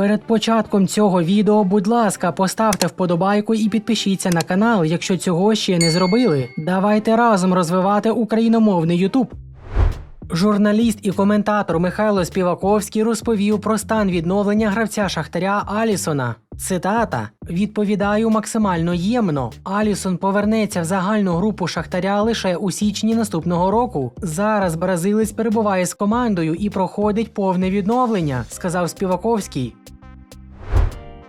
Перед початком цього відео, будь ласка, поставте вподобайку і підпишіться на канал, якщо цього ще не зробили. Давайте разом розвивати україномовний Ютуб. Журналіст і коментатор Михайло Співаковський розповів про стан відновлення гравця Шахтаря Алісона. Цитата: відповідаю максимально ємно. Алісон повернеться в загальну групу Шахтаря лише у січні наступного року. Зараз бразилець перебуває з командою і проходить повне відновлення, сказав Співаковський.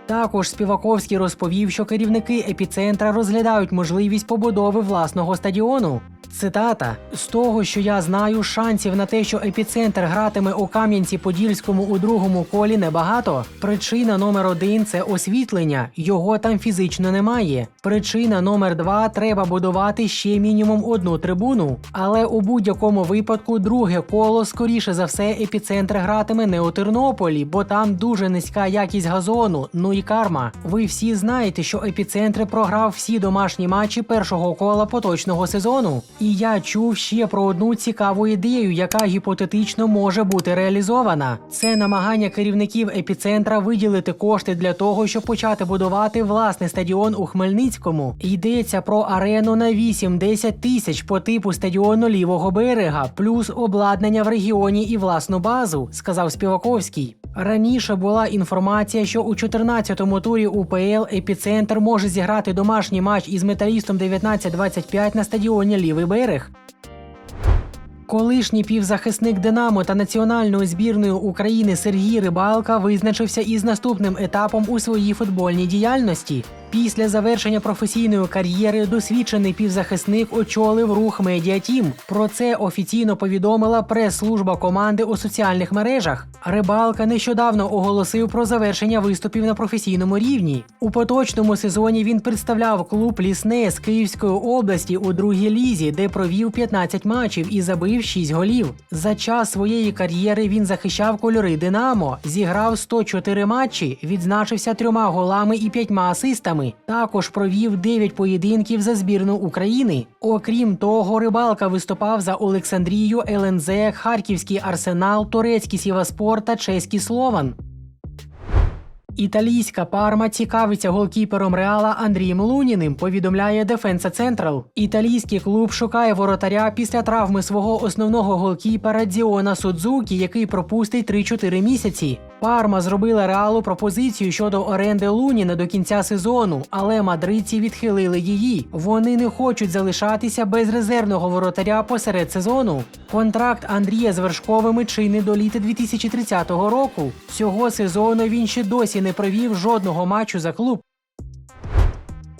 Також Співаковський розповів, що керівники епіцентра розглядають можливість побудови власного стадіону. Цитата: з того, що я знаю, шансів на те, що епіцентр гратиме у Кам'янці-Подільському у другому колі небагато. Причина номер один це освітлення. Його там фізично немає. Причина номер два треба будувати ще мінімум одну трибуну. Але у будь-якому випадку друге коло, скоріше за все, епіцентр гратиме не у Тернополі, бо там дуже низька якість газону. Ну і карма. Ви всі знаєте, що епіцентр програв всі домашні матчі першого кола поточного сезону. І я чув ще про одну цікаву ідею, яка гіпотетично може бути реалізована. Це намагання керівників епіцентра виділити кошти для того, щоб почати будувати власний стадіон у Хмельницькому. Йдеться про арену на 8-10 тисяч по типу стадіону лівого берега, плюс обладнання в регіоні і власну базу, сказав Співаковський. Раніше була інформація, що у 14-му турі УПЛ епіцентр може зіграти домашній матч із металістом 19-25 на стадіоні Лівий берег. Колишній півзахисник Динамо та національної збірної України Сергій Рибалка визначився із наступним етапом у своїй футбольній діяльності. Після завершення професійної кар'єри досвідчений півзахисник очолив рух Медіатім. Про це офіційно повідомила прес-служба команди у соціальних мережах. Рибалка нещодавно оголосив про завершення виступів на професійному рівні. У поточному сезоні він представляв клуб Лісне з Київської області у другій лізі, де провів 15 матчів і забив 6 голів. За час своєї кар'єри він захищав кольори Динамо, зіграв 104 матчі, відзначився трьома голами і п'ятьма асистами. Також провів 9 поєдинків за збірну України. Окрім того, рибалка виступав за Олександрію, ЛНЗ, Харківський Арсенал, Турецький Сіваспор та Чеський Слован. Італійська парма цікавиться голкіпером Реала Андрієм Луніним, повідомляє Дефенса Централ. Італійський клуб шукає воротаря після травми свого основного голкіпера Діона Судзукі, який пропустить 3-4 місяці. Парма зробила реалу пропозицію щодо оренди Луніна до кінця сезону, але мадридці відхилили її. Вони не хочуть залишатися без резервного воротаря посеред сезону. Контракт Андрія з Вершковими чинить до літа 2030 року. Цього сезону він ще досі не провів жодного матчу за клуб.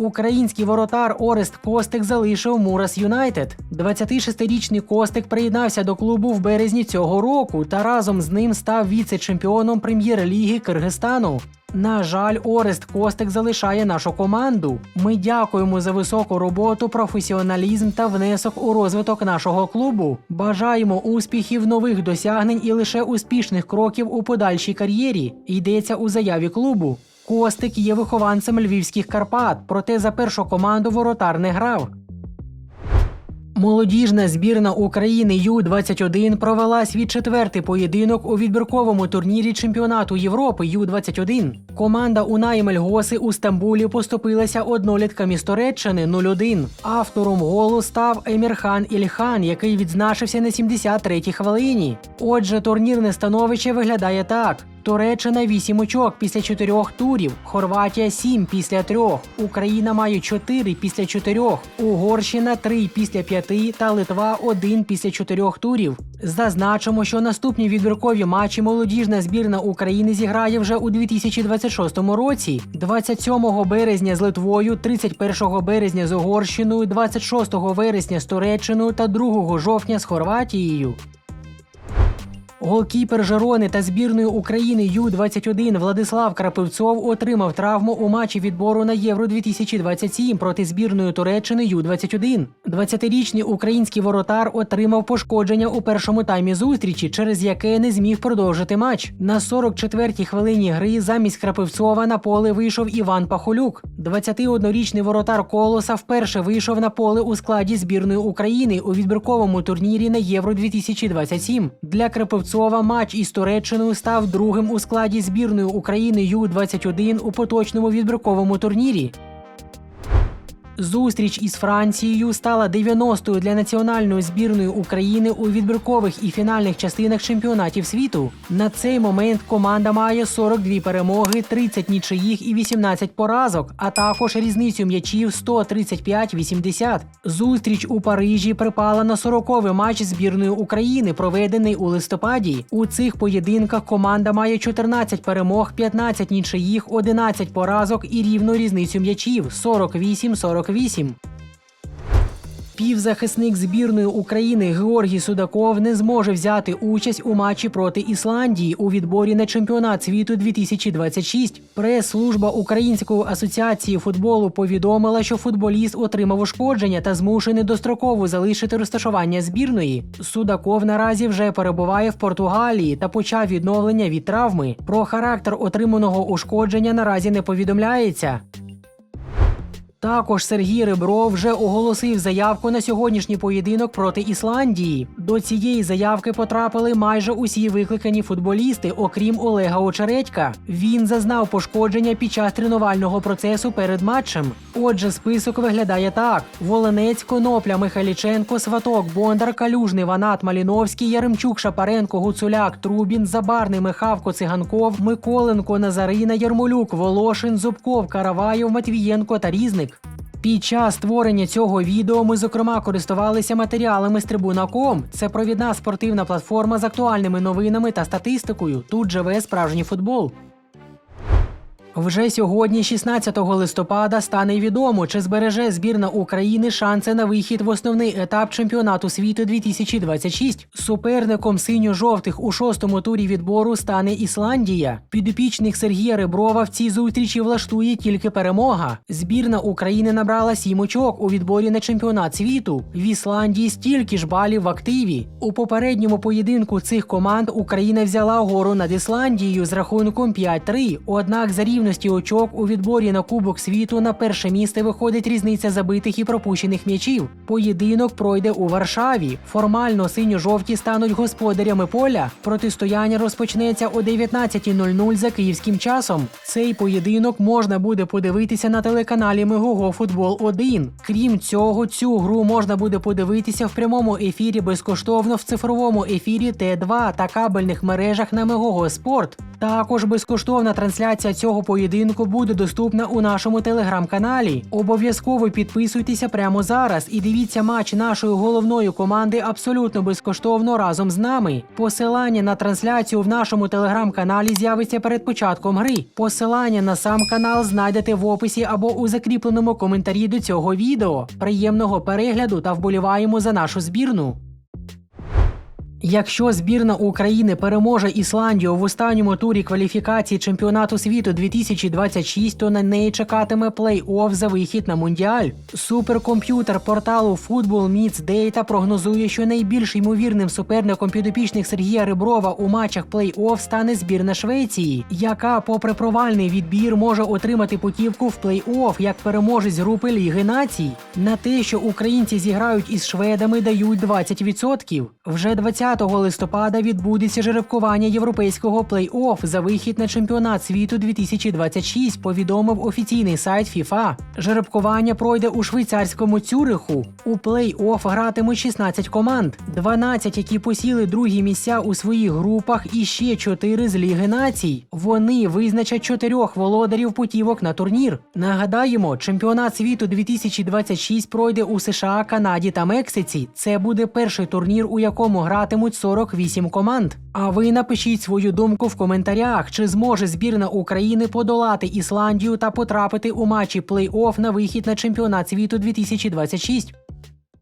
Український воротар Орест Костик залишив Мурас Юнайтед. 26-річний Костик приєднався до клубу в березні цього року та разом з ним став віце-чемпіоном прем'єр-ліги Киргизстану. На жаль, Орест Костик залишає нашу команду. Ми дякуємо за високу роботу, професіоналізм та внесок у розвиток нашого клубу. Бажаємо успіхів, нових досягнень і лише успішних кроків у подальшій кар'єрі. Йдеться у заяві клубу. Костик є вихованцем львівських Карпат, проте за першу команду воротар не грав. Молодіжна збірна України Ю-21 провела свій четвертий поєдинок у відбірковому турнірі чемпіонату Європи Ю-21. Команда Унаї Мельгоси у Стамбулі поступилася однолітками з Туреччини 0-1. Автором голу став Емірхан Ільхан, який відзначився на 73-й хвилині. Отже, турнірне становище виглядає так. Туреччина 8 очок після 4 турів, Хорватія 7 після 3, Україна має 4 після 4, Угорщина 3 після 5 та Литва 1 після 4 турів. Зазначимо, що наступні відбіркові матчі молодіжна збірна України зіграє вже у 2026 році. 27 березня з Литвою, 31 березня з Угорщиною, 26 вересня з Туреччиною та 2 жовтня з Хорватією. Голкіпер Жерони та збірної України Ю-21 Владислав Крапивцов отримав травму у матчі відбору на Євро 2027 проти збірної Туреччини Ю-21. 20-річний український воротар отримав пошкодження у першому таймі зустрічі, через яке не зміг продовжити матч. На 44-й хвилині гри замість Крапивцова на поле вийшов Іван Пахолюк. 21-річний воротар Колоса вперше вийшов на поле у складі збірної України у відбірковому турнірі на Євро 2027. Для Крапивцова Кузнєцова матч із Туреччиною став другим у складі збірної України Ю-21 у поточному відбірковому турнірі. Зустріч із Францією стала 90-ю для національної збірної України у відбіркових і фінальних частинах чемпіонатів світу. На цей момент команда має 42 перемоги, 30 нічиїх і 18 поразок, а також різницю м'ячів 135-80. Зустріч у Парижі припала на 40-й матч збірної України, проведений у листопаді. У цих поєдинках команда має 14 перемог, 15 нічиїх, 11 поразок і рівну різницю м'ячів 48-48. Півзахисник збірної України Георгій Судаков не зможе взяти участь у матчі проти Ісландії у відборі на чемпіонат світу 2026. Прес-служба Української асоціації футболу повідомила, що футболіст отримав ушкодження та змушений достроково залишити розташування збірної. Судаков наразі вже перебуває в Португалії та почав відновлення від травми. Про характер отриманого ушкодження наразі не повідомляється. Також Сергій Ребров вже оголосив заявку на сьогоднішній поєдинок проти Ісландії. До цієї заявки потрапили майже усі викликані футболісти, окрім Олега Очередька. Він зазнав пошкодження під час тренувального процесу перед матчем. Отже, список виглядає так: Волонець, Конопля, Михайліченко, Сваток, Бондар, Калюжний, Ванат, Маліновський, Яремчук, Шапаренко, Гуцуляк, Трубін, Забарний, Михавко, Циганков, Миколенко, Назарина, Ярмолюк, Волошин, Зубков, Караваєв, Матвієнко та Різник. Під час створення цього відео ми, зокрема, користувалися матеріалами з Трибуна.ком. Це провідна спортивна платформа з актуальними новинами та статистикою. Тут живе справжній футбол. Вже сьогодні, 16 листопада, стане відомо, чи збереже збірна України шанси на вихід в основний етап чемпіонату світу 2026. Суперником синьо-жовтих у шостому турі відбору стане Ісландія. Підопічних Сергія Реброва в цій зустрічі влаштує тільки перемога. Збірна України набрала сім очок у відборі на чемпіонат світу. В Ісландії стільки ж балів в активі. У попередньому поєдинку цих команд Україна взяла гору над Ісландією з рахунком 5-3. Однак за рівності очок у відборі на Кубок світу на перше місце виходить різниця забитих і пропущених м'ячів. Поєдинок пройде у Варшаві. Формально синьо-жовті стануть господарями поля. Протистояння розпочнеться о 19.00 за київським часом. Цей поєдинок можна буде подивитися на телеканалі Мегого Футбол 1. Крім цього, цю гру можна буде подивитися в прямому ефірі безкоштовно в цифровому ефірі Т2 та кабельних мережах на Мегого Спорт. Також безкоштовна трансляція цього поєдинку буде доступна у нашому телеграм-каналі. Обов'язково підписуйтеся прямо зараз і дивіться матч нашої головної команди абсолютно безкоштовно разом з нами. Посилання на трансляцію в нашому телеграм-каналі з'явиться перед початком гри. Посилання на сам канал знайдете в описі або у закріпленому коментарі до цього відео. Приємного перегляду та вболіваємо за нашу збірну. Якщо збірна України переможе Ісландію в останньому турі кваліфікації чемпіонату світу 2026, то на неї чекатиме плей-офф за вихід на мундіаль. Суперкомп'ютер порталу Football Meets Data прогнозує, що найбільш ймовірним суперником підопічних Сергія Реброва у матчах плей-офф стане збірна Швеції, яка, попри провальний відбір, може отримати путівку в плей-офф як переможець групи Ліги Націй. На те, що українці зіграють із шведами, дають 20%. Вже 20 листопада відбудеться жеребкування європейського плей-офф за вихід на чемпіонат світу 2026, повідомив офіційний сайт FIFA. Жеребкування пройде у швейцарському Цюриху. У плей-офф гратимуть 16 команд, 12, які посіли другі місця у своїх групах, і ще 4 з Ліги Націй. Вони визначать чотирьох володарів путівок на турнір. Нагадаємо, чемпіонат світу 2026 пройде у США, Канаді та Мексиці. Це буде перший турнір, у якому гратимуть 48 команд. А ви напишіть свою думку в коментарях, чи зможе збірна України подолати Ісландію та потрапити у матчі плей-офф на вихід на чемпіонат світу 2026.